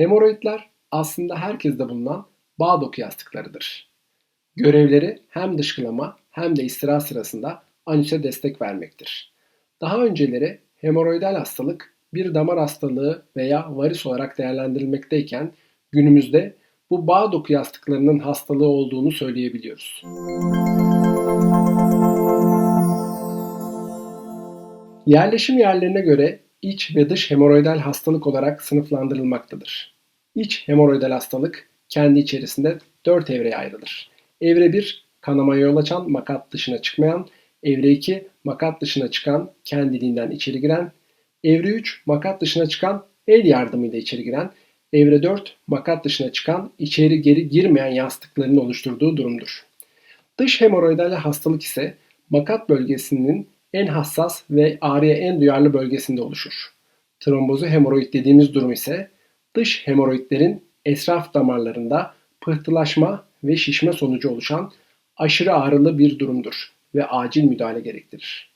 Hemoroidler aslında herkeste bulunan bağ doku yastıklarıdır. Görevleri hem dışkılama hem de istirahat sırasında anüse destek vermektir. Daha önceleri hemoroidal hastalık bir damar hastalığı veya varis olarak değerlendirilmekteyken günümüzde bu bağ doku yastıklarının hastalığı olduğunu söyleyebiliyoruz. Yerleşim yerlerine göre iç ve dış hemoroidal hastalık olarak sınıflandırılmaktadır. İç hemoroidal hastalık kendi içerisinde 4 evreye ayrılır. Evre 1 kanamaya yol açan makat dışına çıkmayan, evre 2 makat dışına çıkan kendiliğinden içeri giren, evre 3 makat dışına çıkan el yardımıyla içeri giren, evre 4 makat dışına çıkan içeri geri girmeyen yastıkların oluşturduğu durumdur. Dış hemoroidal hastalık ise makat bölgesinin en hassas ve ağrıya en duyarlı bölgesinde oluşur. Trombozu hemoroid dediğimiz durum ise dış hemoroidlerin etraf damarlarında pıhtılaşma ve şişme sonucu oluşan aşırı ağrılı bir durumdur ve acil müdahale gerektirir.